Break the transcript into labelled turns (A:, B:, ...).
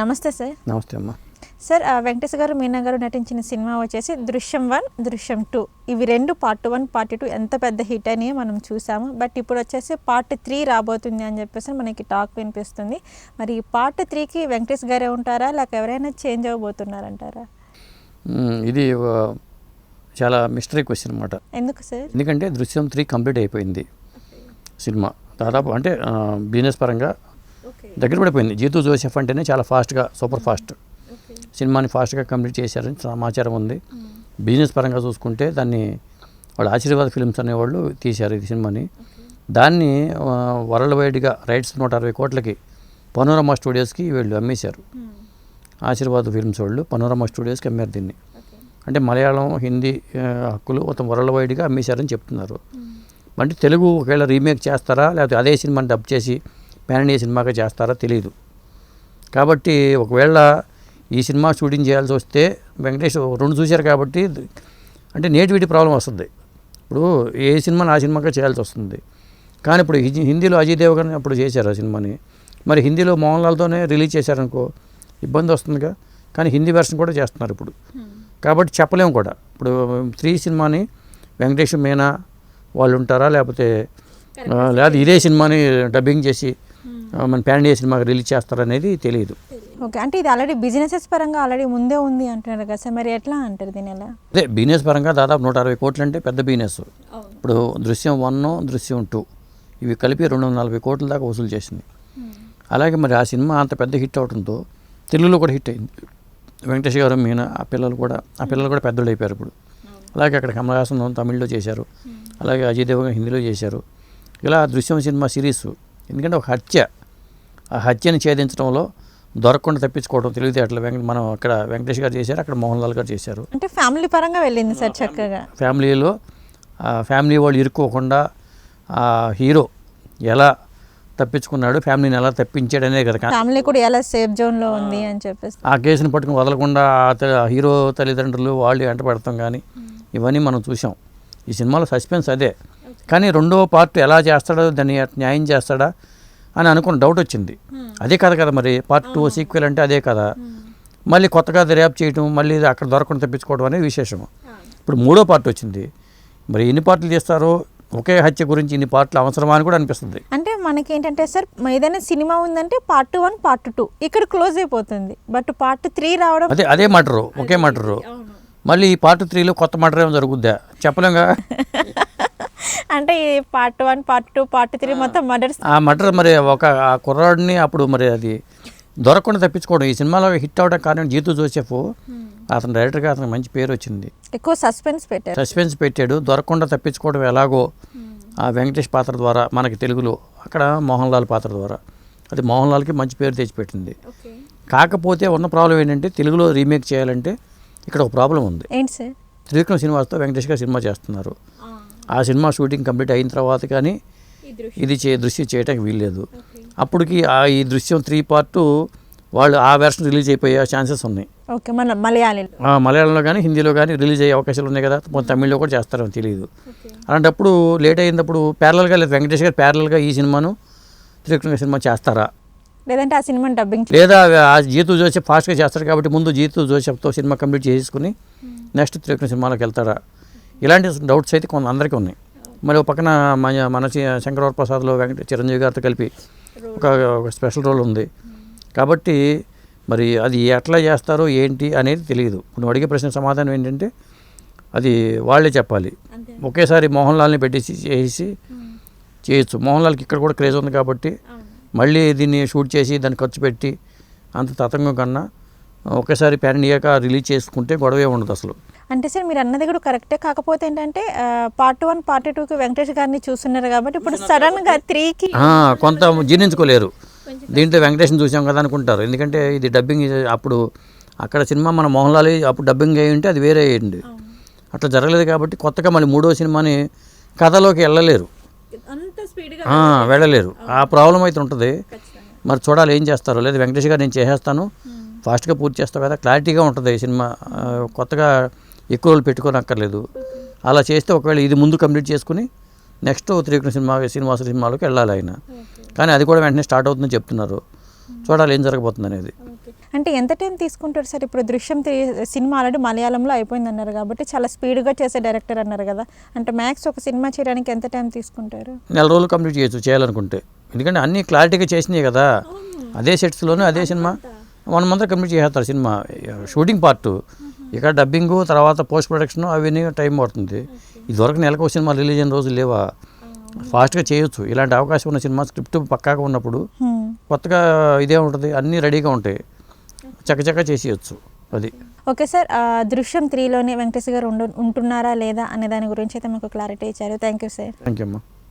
A: నమస్తే సార్.
B: నమస్తే అమ్మా.
A: సార్ వెంకటేష్ గారు మీనా గారు నటించిన సినిమా వచ్చేసి దృశ్యం వన్ దృశ్యం టూ. ఇవి రెండు పార్ట్ వన్ పార్ట్ టూ ఎంత పెద్ద హిట్ అని మనం చూసాము. బట్ ఇప్పుడు వచ్చేసి పార్ట్ త్రీ రాబోతుంది అని చెప్పేసి మనకి టాక్ వినిపిస్తుంది. మరి ఈ పార్ట్ త్రీకి వెంకటేష్ గారే ఉంటారా? లేక ఎవరైనా చేంజ్ అవ్వబోతున్నారంటారా
B: ఇది చాలా మిస్టరీ క్వశ్చన్ అనమాట
A: ఎందుకు సార్?
B: ఎందుకంటే దృశ్యం త్రీ కంప్లీట్ అయిపోయింది సినిమా. దాదాపు అంటే బిజినెస్ పరంగా దగ్గర పడిపోయింది. జీతు జోసెఫ్ అంటేనే చాలా ఫాస్ట్గా సూపర్ ఫాస్ట్. సినిమాని ఫాస్ట్గా కంప్లీట్ చేశారని సమాచారం ఉంది. బిజినెస్ పరంగా చూసుకుంటే దాన్ని వాళ్ళు ఆశీర్వాద్ ఫిల్మ్స్ అనేవాళ్ళు తీశారు ఈ సినిమాని. దాన్ని వరల్డ్ వైడ్గా రైట్స్ నూట అరవై కోట్లకి పనోరమా స్టూడియోస్కి వీళ్ళు అమ్మేశారు. ఆశీర్వాద్ ఫిల్మ్స్ వాళ్ళు పనోరమా స్టూడియోస్కి అమ్మారు దీన్ని. అంటే మలయాళం హిందీ హక్కులు మొత్తం వరల్డ్ వైడ్గా అమ్మేశారని చెప్తున్నారు. అంటే తెలుగు ఒకవేళ రీమేక్ చేస్తారా? లేకపోతే అదే సినిమాని డబ్ చేసి ప్యాన్ ఇండియా సినిమాగా చేస్తారా తెలియదు కాబట్టి ఒకవేళ ఈ సినిమా షూటింగ్ చేయాల్సి వస్తే వెంకటేష్ రెండు చూశారు కాబట్టి అంటే నేటివిటీ ప్రాబ్లం వస్తుంది. ఇప్పుడు ఏ సినిమాని ఆ సినిమాగా చేయాల్సి వస్తుంది. కానీ ఇప్పుడు హిందీ- హిందీలో అజయ్ దేవగన్ అప్పుడు చేశారు ఆ సినిమాని. మరి హిందీలో మోహన్ లాల్తోనే రిలీజ్ చేశారనుకో ఇబ్బంది వస్తుందిగా. కానీ హిందీ వెర్షన్ కూడా చేస్తున్నారు ఇప్పుడు. కాబట్టి చెప్పలేము కూడా. ఇప్పుడు త్రీ సినిమాని వెంకటేష్ మీనా వాళ్ళు ఉంటారా లేకపోతే లేదా ఇదే సినిమాని డబ్బింగ్ చేసి మన ప్యాన్ ఇండియా సినిమాకి రిలీజ్ చేస్తారనేది తెలియదు.
A: ఓకే అంటే ఇది ఆల్రెడీ బిజినెసెస్ పరంగా ఆల్రెడీ ముందే ఉంది అంటున్నారు కదా సార్ మరి ఎట్లా అంటారు దీని ఎలా?
B: అదే బిజినెస్ పరంగా దాదాపు నూట అరవై కోట్లు అంటే పెద్ద బిజినెస్ ఇప్పుడు దృశ్యం వన్ దృశ్యం టూ ఇవి కలిపి రెండు వందల నలభై కోట్ల దాకా వసూలు చేసింది. అలాగే మరి ఆ సినిమా అంత పెద్ద హిట్ అవడంతో తెలుగులో కూడా హిట్ అయింది. వెంకటేష్ గారు మీనా ఆ పిల్లలు కూడా ఆ పిల్లలు కూడా పెద్దలు అయిపోయారు ఇప్పుడు. అలాగే అక్కడ కమల్ హాసన్ తమిళ్ళో చేశారు. అలాగే అజయ్ దేవగన్ హిందీలో చేశారు. ఇలా దృశ్యం సినిమా సిరీస్ ఎందుకంటే ఒక హత్య. హత్యని ఛేదించడంలో దొరకకుండా తప్పించుకోవడం తెలివితేటలు వెంకట మనం అక్కడ వెంకటేష్ గారు చేశారు అక్కడ మోహన్ లాల్ గారు చేశారు.
A: అంటే ఫ్యామిలీ పరంగా వెళ్ళింది సార్ చక్కగా.
B: ఫ్యామిలీలో ఫ్యామిలీ వాళ్ళు ఇరుక్కోకుండా ఆ హీరో ఎలా తప్పించుకున్నాడు ఫ్యామిలీని ఎలా తప్పించాడనే కదా కా-
A: ఫ్యామిలీ కూడా ఎలా సేఫ్ జోన్లో ఉంది అని చెప్పేసి.
B: ఆ కేసుని పట్టుకుని వదలకుండా హీరో తల్లిదండ్రులు వాళ్ళు వెంట పెడతాం కానీ ఇవన్నీ మనం చూసాం. ఈ సినిమాలో సస్పెన్స్ అదే. కానీ రెండో పార్ట్ ఎలా చేస్తాడో దాన్ని న్యాయం చేస్తాడా అని అనుకున్న డౌట్ వచ్చింది. అదే కదా కదా మరి? పార్ట్ టూ సీక్వెల్ అంటే అదే కదా. మళ్ళీ కొత్తగా ర్యాప్ చేయటం మళ్ళీ అక్కడ దొరకకుండా తప్పించుకోవడం అనేది విశేషం ఇప్పుడు మూడో పార్ట్ వచ్చింది. మరి ఎన్ని పార్ట్లు చేస్తారో ఒకే హత్య గురించి ఇన్ని పార్ట్లు అవసరమా అని కూడా అనిపిస్తుంది.
A: అంటే మనకి ఏంటంటే సార్ ఏదైనా సినిమా ఉందంటే పార్ట్ వన్ పార్ట్ టూ ఇక్కడ క్లోజ్ అయిపోతుంది. బట్ పార్ట్ త్రీ రావడం
B: అదే అదే మటరు ఒకే మటరు మళ్ళీ ఈ పార్ట్ త్రీలో కొత్త మటర్ ఏమో జరుగుద్దా? చెప్పలేంగా?
A: అంటే ఈ part one part two part three మొత్తం మర్డర్స్
B: ఆ మటర్ మరి ఒక ఆ కుర్రాడిని అప్పుడు మరి అది దొరకకుండా తప్పించుకోవడం. ఈ సినిమాలో హిట్ అవడం కారణం జీతు జోసెఫ్. అతను డైరెక్టర్గా అతనికి మంచి పేరు వచ్చింది.
A: ఎక్కువ సస్పెన్స్ పెట్టారు.
B: సస్పెన్స్ పెట్టాడు. దొరకకుండా తప్పించుకోవడం ఎలాగో ఆ వెంకటేష్ పాత్ర ద్వారా మనకి తెలుగులో అక్కడ మోహన్ లాల్ పాత్ర ద్వారా. అది మోహన్ లాల్కి మంచి పేరు తెచ్చిపెట్టింది. కాకపోతే ఉన్న ప్రాబ్లం ఏంటంటే తెలుగులో రీమేక్ చేయాలంటే ఇక్కడ ఒక ప్రాబ్లం ఉంది.
A: ఏంటి సార్?
B: త్రివిక్రమ్ శ్రీనివాస్తో వెంకటేష్ గారు సినిమా చేస్తున్నారు. ఆ సినిమా షూటింగ్ కంప్లీట్ అయిన తర్వాత కానీ ఇది చే దృశ్యం చేయడానికి వీల్లేదు. అప్పటికి ఆ ఈ దృశ్యం త్రీ పార్ట్ వాళ్ళు ఆ వెర్షన్ రిలీజ్ అయిపోయే ఛాన్సెస్ ఉన్నాయి.
A: ఓకే మన మలయాళీలో.
B: మలయాళంలో కానీ హిందీలో కానీ రిలీజ్ అయ్యే అవకాశాలు ఉన్నాయి కదా మొత్తం తమిళ్ళో కూడా చేస్తారని తెలియదు అలాంటప్పుడు లేట్ అయినప్పుడు ప్యారలల్గా లేదు వెంకటేష్ గారు ప్యారలల్గా ఈ సినిమాను త్రివిక్రమ్ సినిమా చేస్తారా?
A: లేదంటే ఆ సినిమా డబ్బింగ్
B: లేదా ఆ జీతు జోసెఫ్ ఫాస్ట్గా చేస్తారు కాబట్టి ముందు జీతు జోసెఫ్తో సినిమా కంప్లీట్ చేసుకుని నెక్స్ట్ త్రివిక్రమ్ సినిమాలోకి వెళ్తారా ఇలాంటి డౌట్స్ అయితే కొంత అందరికీ ఉన్నాయి. మరి ఒక పక్కన మన మన శంకరవర ప్రసాద్లో వెంకట చిరంజీవి గారితో కలిపి ఒక స్పెషల్ రోల్ ఉంది. కాబట్టి మరి అది ఎట్లా చేస్తారో ఏంటి అనేది తెలియదు. నువ్వు అడిగే ప్రశ్న సమాధానం ఏంటంటే అది వాళ్ళే చెప్పాలి. ఒకేసారి మోహన్ లాల్ని పెట్టేసి చేసి చేయొచ్చు. మోహన్ లాల్కి ఇక్కడ కూడా క్రేజ్ ఉంది కాబట్టి మళ్ళీ దీన్ని షూట్ చేసి దాన్ని ఖర్చు పెట్టి అంత తతంగం కన్నా ఒకేసారి ప్యాన్ ఇండియాగా రిలీజ్ చేసుకుంటే గొడవే ఉండదు అసలు.
A: అంటే సార్ మీరు అన్నది కూడా కరెక్టే. కాకపోతే ఏంటంటే పార్ట్ వన్ పార్ట్ టూకి వెంకటేష్ గారిని చూస్తున్నారు కాబట్టి ఇప్పుడు సడన్గా త్రీకి
B: ఆ, కొంత జీర్ణించుకోలేరు. దీంట్లో వెంకటేష్ని చూసాం కదా అనుకుంటారు. ఎందుకంటే ఇది డబ్బింగ్ అప్పుడు అక్కడ సినిమా మన మోహన్ లాల్ అప్పుడు డబ్బింగ్ అయ్యి ఉంటే అది వేరే అయ్యింది. అట్లా జరగలేదు కాబట్టి కొత్తగా మళ్ళీ మూడో సినిమాని కథలోకి వెళ్ళలేరు.
A: అంత స్పీడ్గా
B: ఆ, వెళ్ళలేరు. ఆ ప్రాబ్లం అయితే ఉంటుంది. మరి చూడాలి ఏం చేస్తారో. లేదా వెంకటేష్ గారు నేను చేసేస్తాను. ఫాస్ట్గా పూర్తి చేస్తావు కదా. క్లారిటీగా ఉంటుంది ఈ సినిమా. కొత్తగా ఎక్కువ రోజులు పెట్టుకొని అక్కర్లేదు అలా చేస్తే ఒకవేళ ఇది ముందు కంప్లీట్ చేసుకుని నెక్స్ట్ త్రివిక్రమ సినిమా శ్రీనివాస సినిమాలోకి వెళ్ళాలి ఆయన. కానీ అది కూడా వెంటనే స్టార్ట్ అవుతుందని చెప్తున్నారు. చూడాలి ఏం జరగబోతుంది అనేది
A: అంటే ఎంత టైం తీసుకుంటారు సార్? ఇప్పుడు దృశ్యం సినిమా ఆల్రెడీ మలయాళంలో అయిపోయింది అన్నారు కాబట్టి చాలా స్పీడ్గా చేసే డైరెక్టర్ అన్నారు కదా. అంటే మ్యాక్స్ ఒక సినిమా చేయడానికి ఎంత టైం తీసుకుంటారు?
B: నెల రోజులు కంప్లీట్ చేయొచ్చు చేయాలనుకుంటే. ఎందుకంటే అన్నీ క్లారిటీగా చేసినాయి కదా. అదే సెట్స్లోనే అదే సినిమా వన్ మంత్ కంప్లీట్ చేసేస్తారు సినిమా షూటింగ్ పార్ట్. ఇక్కడ డబ్బింగ్ తర్వాత పోస్ట్ ప్రొడక్షన్ అవన్నీ టైం పడుతుంది. ఇదివరకు నెలకు సినిమా రిలీజ్ అయిన రోజులు లేవా? ఫాస్ట్గా చేయొచ్చు. ఇలాంటి అవకాశం ఉన్న సినిమా స్క్రిప్ట్ పక్కాగా ఉన్నప్పుడు. కొత్తగా ఇదే ఉంటుంది అన్నీ రెడీగా ఉంటాయి. చక్కచక్క చేసేయచ్చు అది.
A: ఓకే సార్ దృశ్యం త్రీలోనే వెంకటేష్ గారు ఉంటున్నారా లేదా అనే దాని గురించి అయితే మాకు క్లారిటీ ఇచ్చారు. Thank you sir.
B: Thank you అమ్మా.